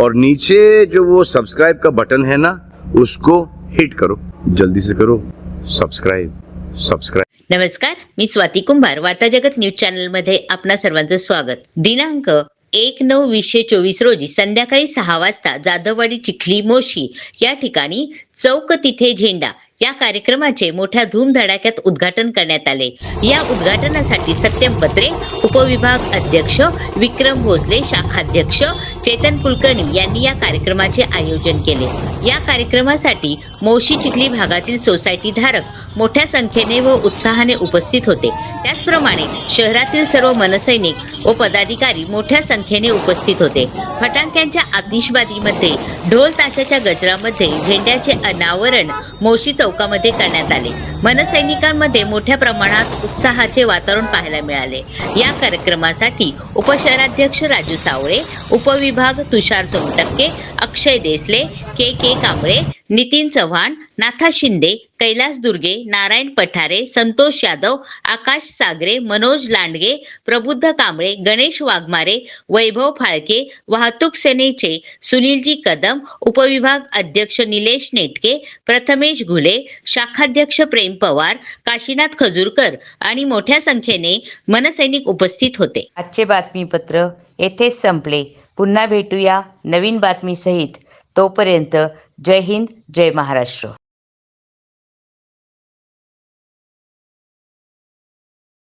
और नीचे जो वो सब्सक्राइब का बटन है ना उसको हिट करो। जल्दी से करो। सब्सक्राइब सब्सक्राइब नमस्कार मी स्वाती कुंभार वार्ता जगत न्यूज चॅनलमध्ये आपणा सर्वांचं स्वागत. दिनांक एक नऊ वीसशे चोवीस रोजी संध्याकाळी सहा वाजता जाधववाडी चिखली मोशी या ठिकाणी चौक तिथे झेंडा या कार्यक्रमाचे मोठ्या धूमधडाक्यात उद्घाटन करण्यात आले. या उद्घाटनासाठी सत्यम पत्रे उपविभाग अध्यक्ष विक्रम भोसले शाखाध्यक्ष चेतन कुलकर्णी यांनी या कार्यक्रमाचे आयोजन केले. या कार्यक्रमासाठी मोशी चिखली भागातील सोसायटी धारक मोठ्या संख्येने व उत्साहाने उपस्थित होते. त्याचप्रमाणे शहरातील सर्व मनसैनिक व पदाधिकारी मोठ्या संख्येने उपस्थित होते. फटाक्यांच्या आतिषबाजीमध्ये ढोल ताशाच्या गजरामध्ये झेंड्याचे अनावरण मोशी चौकामध्ये करण्यात आले. मनसैनिकांमध्ये मोठ्या प्रमाणात उत्साहाचे वातावरण पाहायला मिळाले. या कार्यक्रमासाठी उपशहराध्यक्ष राजू सावळे उपविभाग तुषार सोमटक्के अक्षय देसले के के कांबळे नितीन चव्हाण नाथा शिंदे कैलास दुर्गे नारायण पठारे संतोष यादव आकाश सागरे मनोज लांडगे प्रबुद्ध कांबळे गणेश वाघमारे वैभव फाळके वाहतूक सेनेचे सुनीलजी कदम उपविभाग अध्यक्ष निलेश नेटके प्रथमेश घुले शाखाध्यक्ष प्रेम पवार काशीनाथ खजूरकर आणि मोठ्या संख्येने मनसैनिक उपस्थित होते. आजचे बातमीपत्र येथेच संपले. पुन्हा भेटूया नवीन बातमीसहित. तोपर्यंत जय हिंद जय महाराष्ट्र.